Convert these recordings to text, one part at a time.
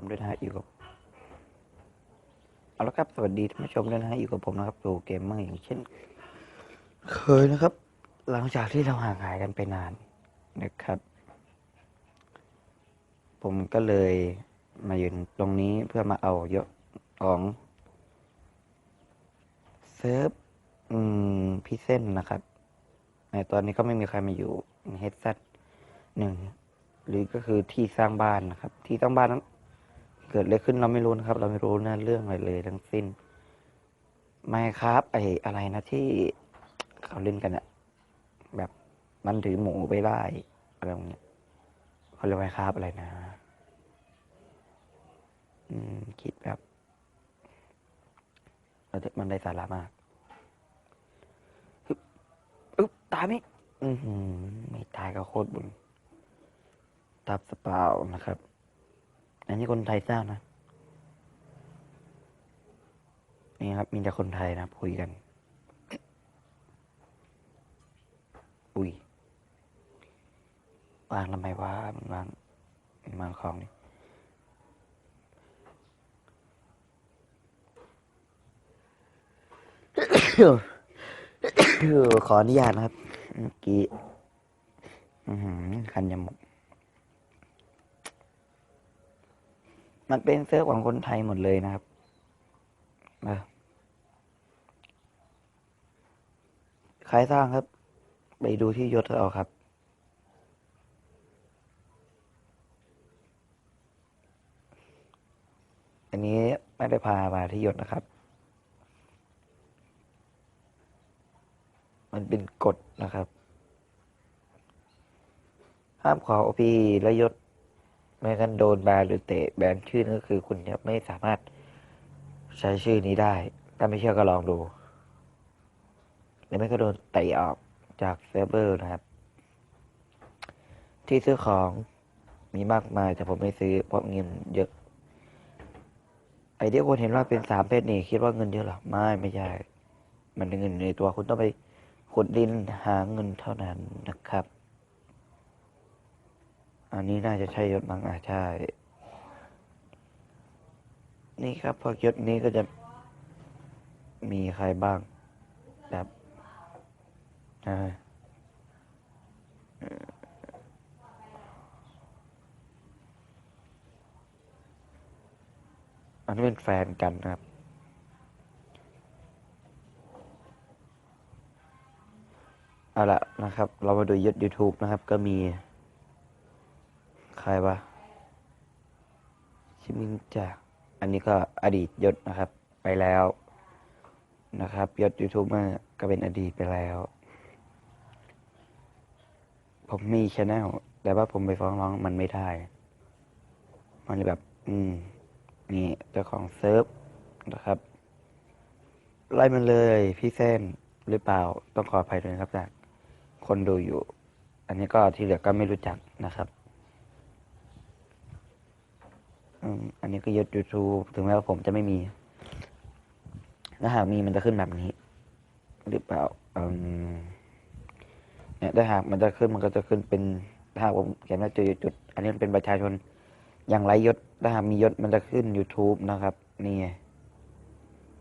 มด้วยนะฮะอยู่กับเอาละครับสวัสดีท่านผู้ชมด้วยนะฮะอยู่กับผมนะครับดูเกมเมอร์อย่างเช่น เคยนะครับ หลังจากที่เราห่างหายกันไปนานนะครับ ผมก็เลยมายืนตรงนี้เพื่อมาเอายศของเซิร์ฟอืมพี่เส้นนะครับในตอนนี้ก็ไม่มีใครมาอยู่เฮดซัตหนึ่งหรือก็คือที่สร้างบ้านนะครับ ที่สร้างบ้านนั้น เกิดอะไรขึ้นเราไม่รู้นะครับ เราไม่รู้นื้อเรื่องอะไรเลยทั้งสิ้น ไม่ครับ ไอ้อะไรนะที่เขาเล่นกันอะแบบมันถือหมูไปไล่อะไรอย่างเงี้ยเขาเรียกว่าครับอะไรนะ อืม คิดแบบมันมันได้สาระมากอึ๊บตายไหมอือไม่ตายก็โคตรบุญตับสเปล่านะครับ อันนี้คนไทยสร้างนะ นี่ครับ มีแต่คนไทยนะคุยกัน อุ้ยวางทำไมวะมันวางมันวางของนี่ขออนุญาตนะครับเมื่อกี้อือหือคันยมุก มันเป็นเซิร์ฟของคนไทยหมดเลยนะครับเออใครสร้างครับ ไปดูที่ยศเอาครับ อันนี้ไม่ได้พามาที่ยศนะครับ มันเป็นกฎนะครับ ห้ามขอโอพีและยศ ไม่งั้นโดนแบนหรือเตะแบนชื่อนั่นก็คือคุณจะไม่สามารถใช้ชื่อนี้ได้ ถ้าไม่เชื่อก็ลองดูหรือไม่ก็โดนเตะออกจากเซิร์ฟเวอร์นะครับ ที่ซื้อของมีมากมายแต่ผมไม่ซื้อเพราะเงินเยอะ ไอเดียคนเห็นว่าเป็นสามเพศนี่คิดว่าเงินเยอะหรอไม่ไม่ใช่มันเป็นเงินในตัวคุณต้องไปขุดดินหาเงินเท่านั้นนะครับ อันนี้น่าจะใช่ยศบางอาใช่ นี่ครับพอยศนี้ก็จะมีใครบ้างแบบอ่าเอ่ออันนี้เป็นแฟนกันนะครับ เอาละนะครับ เรามาดูยศ YouTube นะครับ ก็มี ใครวะชิมิงจากอันนี้ก็อดีตยศนะครับ ไปแล้วนะครับยศยูทูบเบอร์ก็เป็นอดีตไปแล้ว ผมมีชแนลแต่ว่าผมไปฟ้องร้องมันไม่ได้ มันเลยแบบ อืม นี่เจ้าของเซิร์ฟนะครับ ไล่มันเลยพี่เส้นหรือเปล่าต้องขออภัยด้วยครับจากคนดูอยู่ อันนี้ก็ที่เหลือก็ไม่รู้จักนะครับ อันนี้ก็ยศ YouTube ถึงแม้ว่าผมจะไม่มีถ้าหากมีมันจะขึ้นแบบนี้ หรือเปล่าเนี่ยถ้าหากมันจะขึ้นมันก็จะขึ้นเป็นถ้าหากผมเขียนว่าจุดจุด อันนี้มันเป็นประชาชนอย่างไรยศถ้าหากมียศมันจะขึ้น YouTube นะครับ นี่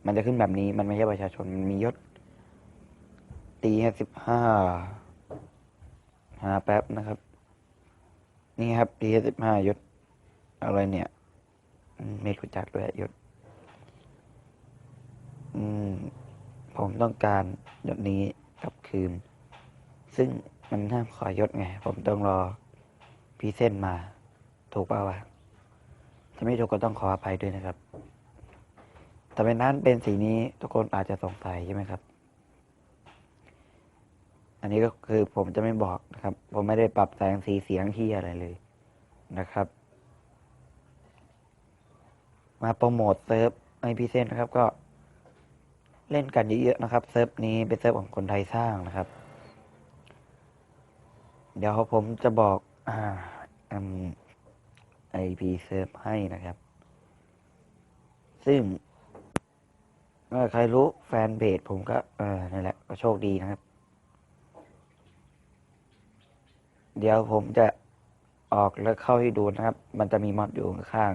มันจะขึ้นแบบนี้ มันไม่ใช่ประชาชนมันมียศ ตีห้าสิบห้าหาแป๊บนะครับ นี่ครับตีห้าสิบห้ายศอะไรเนี่ย ไม่รู้จักด้วยยศผมต้องการยศนี้กลับคืน ซึ่งมันห้ามขอยศไง ผมต้องรอพี่เส้นมา ถูกเปล่าวะถ้าไม่ถูกก็ต้องขออภัยด้วยนะครับแต่เป็นนั้นเป็นสีนี้ทุกคนอาจจะสงสัยใช่ไหมครับ อันนี้ก็คือผมจะไม่บอกนะครับ ผมไม่ได้ปรับแสงสีเสียงที่อะไรเลยนะครับ มาโปรโมทเซิร์ฟให้พี่เส้นนะครับก็เล่นกันเยอะๆนะครับเซิร์ฟนี้เป็นเซิร์ฟของคนไทยสร้างนะครับ เดี๋ยวผมจะบอกอ่าไอพีเซิร์ฟให้นะครับ ซึ่งใครรู้แฟนเพจผมก็เออนั่นแหละก็โชคดีนะครับ เดี๋ยวผมจะออกแล้วเข้าให้ดูนะครับ มันจะมีมอดอยู่ข้าง